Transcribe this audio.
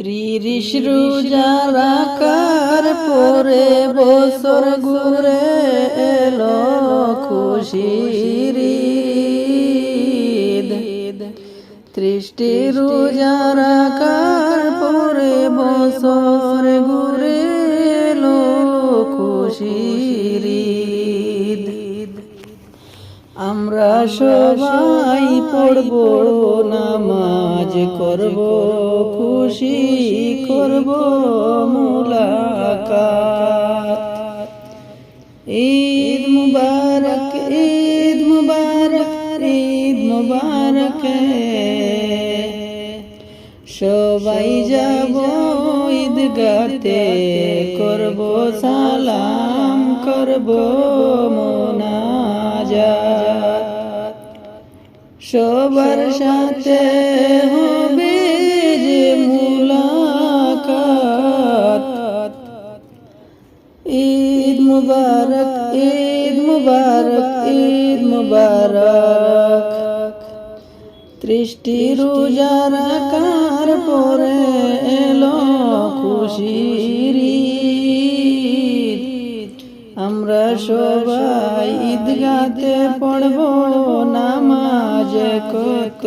ত্রিশ পরে বছর ঘুরে এলো খুশির ঈদ। ত্রিশটি রোজার পরে বছর ঘুরে এলো খুশির ঈদ। আমরা সবাই পড়ব নামাজ করব খুশি করব মুলাকাত। ঈদ মুবারক ঈদ মুবারক ঈদ মুবারক সবাই যাব ঈদ গাতে করব সালাম, করব মোনাজাত। সবার সাথে হবে মুবারক, ঈদ মুবারক ঈদ মুবারক। ত্রিশটি রোজার কার পরে এলো খুশির আমরা সবাই ঈদগাতে পড়ব নামাজ কত